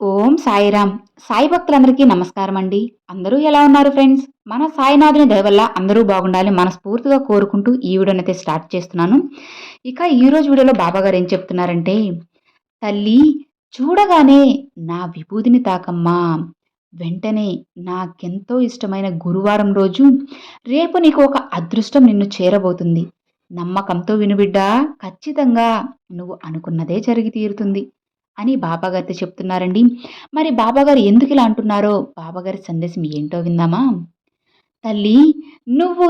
ఓం సాయిరామ్. సాయి భక్తులందరికీ నమస్కారం అండి అందరూ ఎలా ఉన్నారు ఫ్రెండ్స్? మన సాయినాథుని దయవల్ల అందరూ బాగుండాలి మనస్ఫూర్తిగా కోరుకుంటూ ఈ వీడియోని అయితే స్టార్ట్ చేస్తున్నాను. ఇక ఈరోజు వీడియోలో బాబా గారు ఏం చెప్తున్నారంటే తల్లి చూడగానే నా విభూతిని తాకమ్మా. వెంటనే నాకెంతో ఇష్టమైన గురువారం రోజు రేపు నీకు ఒక అదృష్టం నిన్ను చేరబోతుంది. నమ్మకంతో వినుబిడ్డా ఖచ్చితంగా నువ్వు అనుకున్నదే జరిగి తీరుతుంది. అని బాబాగారితో చెప్తున్నారండి. మరి బాబాగారు ఎందుకు ఇలా అంటున్నారో? బాబాగారి సందేశం ఏంటో విందామా? తల్లి నువ్వు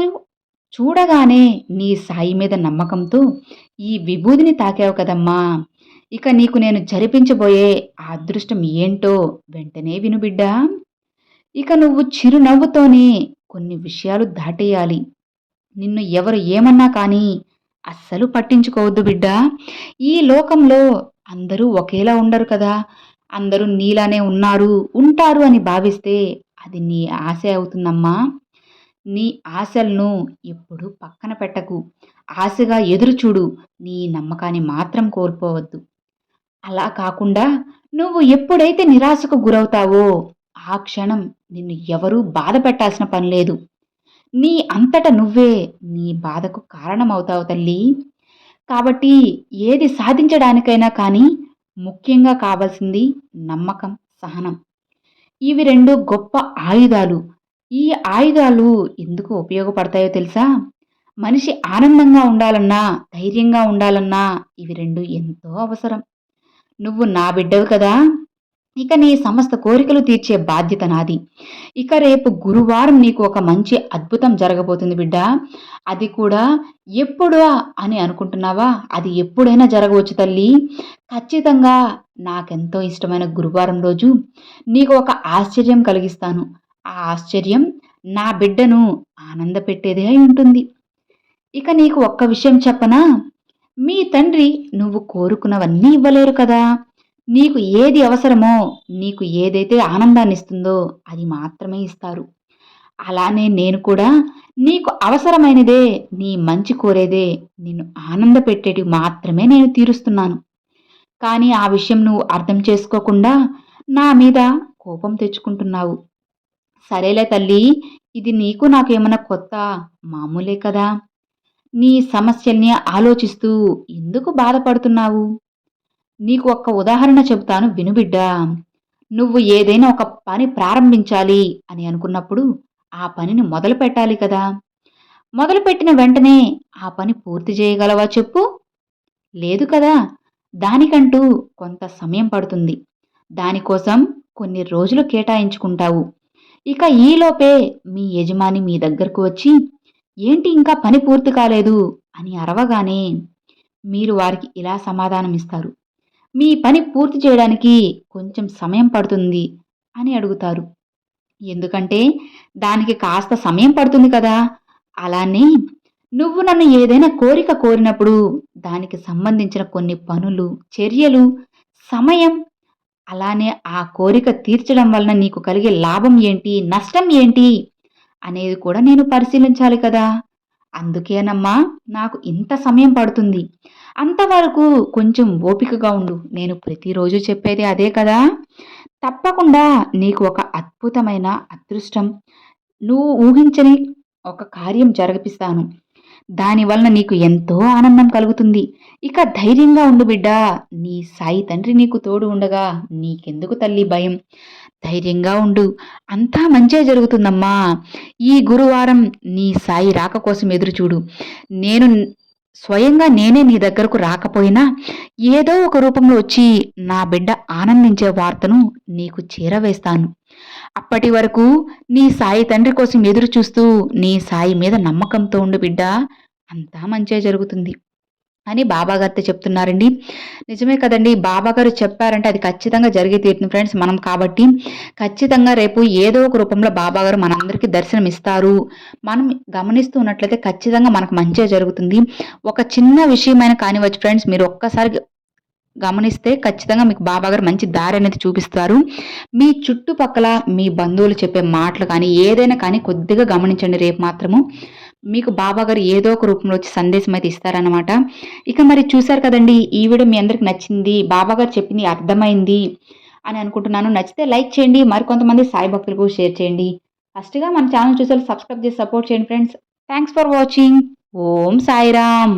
చూడగానే నీ సాయి మీద నమ్మకంతో ఈ విభూదిని తాకావు కదమ్మా. ఇక నీకు నేను జరిపించబోయే ఆ అదృష్టం ఏంటో వెంటనే విను బిడ్డా. ఇక నువ్వు చిరునవ్వుతోనే కొన్ని విషయాలు దాటేయాలి. నిన్ను ఎవరు ఏమన్నా కానీ అస్సలు పట్టించుకోవద్దు బిడ్డా. ఈ లోకంలో అందరూ ఒకేలా ఉండరు కదా. అందరూ నీలానే ఉన్నారు ఉంటారు అని భావిస్తే అది నీ ఆశ అవుతుందమ్మా. నీ ఆశలను ఎప్పుడు పక్కన పెట్టకు. ఆశగా ఎదురు చూడు నీ నమ్మకాన్ని మాత్రం కోల్పోవద్దు. అలా కాకుండా నువ్వు ఎప్పుడైతే నిరాశకు గురవుతావో ఆ క్షణం నిన్ను ఎవరూ బాధ పెట్టాల్సిన పని లేదు. నీ అంతట నువ్వే నీ బాధకు కారణమవుతావు తల్లి. కాబట్టి ఏది సాధించడానికైనా కానీ ముఖ్యంగా కావాల్సింది నమ్మకం సహనం. ఇవి రెండు గొప్ప ఆయుధాలు. ఈ ఆయుధాలు ఎందుకు ఉపయోగపడతాయో తెలుసా? మనిషి ఆనందంగా ఉండాలన్నా ధైర్యంగా ఉండాలన్నా ఇవి రెండు ఎంతో అవసరం. నువ్వు నా బిడ్డవు కదా. ఇక నీ సమస్త కోరికలు తీర్చే బాధ్యత నాది. ఇక రేపు గురువారం నీకు ఒక మంచి అద్భుతం జరగబోతుంది బిడ్డ. అది కూడా ఎప్పుడా అని అనుకుంటున్నావా? అది ఎప్పుడైనా జరగవచ్చు తల్లి. ఖచ్చితంగా నాకెంతో ఇష్టమైన గురువారం రోజు. నీకు ఒక ఆశ్చర్యం కలిగిస్తాను. ఆ ఆశ్చర్యం నా బిడ్డను ఆనంద పెట్టేదే అయి ఉంటుంది. ఇక నీకు ఒక్క విషయం చెప్పనా? మీ తండ్రి నువ్వు కోరుకున్నవన్నీ ఇవ్వలేరు కదా. నీకు ఏది అవసరమో నీకు ఏదైతే ఆనందాన్ని ఇస్తుందో అది మాత్రమే ఇస్తారు. అలానే నేను కూడా నీకు అవసరమైనదే నీ మంచి కోరేదే నిన్ను ఆనంద పెట్టేటి మాత్రమే నేను తీరుస్తున్నాను. కానీ ఆ విషయం నువ్వు అర్థం చేసుకోకుండా నా మీద కోపం తెచ్చుకుంటున్నావు. సరేలే తల్లి ఇది నీకు నాకేమన్నా కొత్త మామూలే కదా. నీ సమస్యల్ని ఆలోచిస్తూ ఎందుకు బాధపడుతున్నావు? నీకు ఒక్క ఉదాహరణ చెబుతాను వినుబిడ్డా నువ్వు ఏదైనా ఒక పని ప్రారంభించాలి అని అనుకున్నప్పుడు ఆ పనిని మొదలు పెట్టాలి కదా. మొదలుపెట్టిన వెంటనే ఆ పని పూర్తి చేయగలవా చెప్పు? లేదు కదా. దానికంటూ కొంత సమయం పడుతుంది. దానికోసం కొన్ని రోజులు కేటాయించుకుంటావు. ఇక ఈలోపే మీ యజమాని మీ దగ్గరకు వచ్చి ఏంటి ఇంకా పని పూర్తి కాలేదు? అని అరవగానే మీరు వారికి ఇలా సమాధానం ఇస్తారు మీ పని పూర్తి చేయడానికి కొంచెం సమయం పడుతుంది అని అడుగుతారు. ఎందుకంటే దానికి కాస్త సమయం పడుతుంది కదా. అలానే నువ్వు నన్ను ఏదైనా కోరిక కోరినప్పుడు దానికి సంబంధించిన కొన్ని పనులు చర్యలు సమయం అలానే ఆ కోరిక తీర్చడం వలన నీకు కలిగే లాభం ఏంటి నష్టం ఏంటి అనేది కూడా నేను పరిశీలించాలి కదా. అందుకేనమ్మా నాకు ఇంత సమయం పడుతుంది. అంతవరకు కొంచెం ఓపికగా ఉండు. నేను ప్రతిరోజు చెప్పేది అదే కదా? తప్పకుండా నీకు ఒక అద్భుతమైన అదృష్టం. నువ్వు ఊహించని ఒక కార్యం జరిపిస్తాను. దానివలన నీకు ఎంతో ఆనందం కలుగుతుంది. ఇక ధైర్యంగా ఉండు బిడ్డ. నీ సాయి తండ్రి నీకు తోడు ఉండగా నీకెందుకు తల్లి భయం? ధైర్యంగా ఉండు. అంతా మంచే జరుగుతుందమ్మా. ఈ గురువారం నీ సాయి రాక కోసం ఎదురుచూడు నేను స్వయంగా నేనే నీ దగ్గరకు రాకపోయినా ఏదో ఒక రూపంలో వచ్చి నా బిడ్డ ఆనందించే వార్తను నీకు చేరవేస్తాను. అప్పటి వరకు నీ సాయి తండ్రి కోసం ఎదురు చూస్తూ నీ సాయి మీద నమ్మకంతో ఉండు బిడ్డ. అంతా మంచే జరుగుతుంది. అని బాబాగారితో చెప్తున్నారండి. నిజమే కదండి బాబాగారు చెప్పారంటే అది ఖచ్చితంగా జరిగి తీరుతుంది ఫ్రెండ్స్ మనం కాబట్టి. ఖచ్చితంగా రేపు ఏదో ఒక రూపంలో బాబాగారు మనందరికీ దర్శనం ఇస్తారు మనం గమనిస్తూ ఉన్నట్లయితే ఖచ్చితంగా మనకు మంచిగా జరుగుతుంది. ఒక చిన్న విషయమైన కానివచ్చు ఫ్రెండ్స్ మీరు ఒక్కసారి గమనిస్తే ఖచ్చితంగా మీకు బాబాగారు మంచి దారి అనేది చూపిస్తారు. మీ చుట్టుపక్కల మీ బంధువులు చెప్పే మాటలు కానీ ఏదైనా కానీ కొద్దిగా గమనించండి రేపు మాత్రము. మీకు బాబాగారు ఏదో ఒక రూపంలో వచ్చి సందేశం అయితే ఇస్తారనమాట ఇక మరి చూసారు కదండి ఈ వీడియో మీ అందరికి నచ్చింది బాబాగారు చెప్పింది అర్థమైంది అని అనుకుంటున్నాను. నచ్చితే లైక్ చేయండి మరికొంతమంది సాయి భక్తులకు షేర్ చేయండి. ఫస్ట్గా మన ఛానల్ చూసారు సబ్స్క్రైబ్ చేసి సపోర్ట్ చేయండి friends. Thanks for watching. Om Sairam.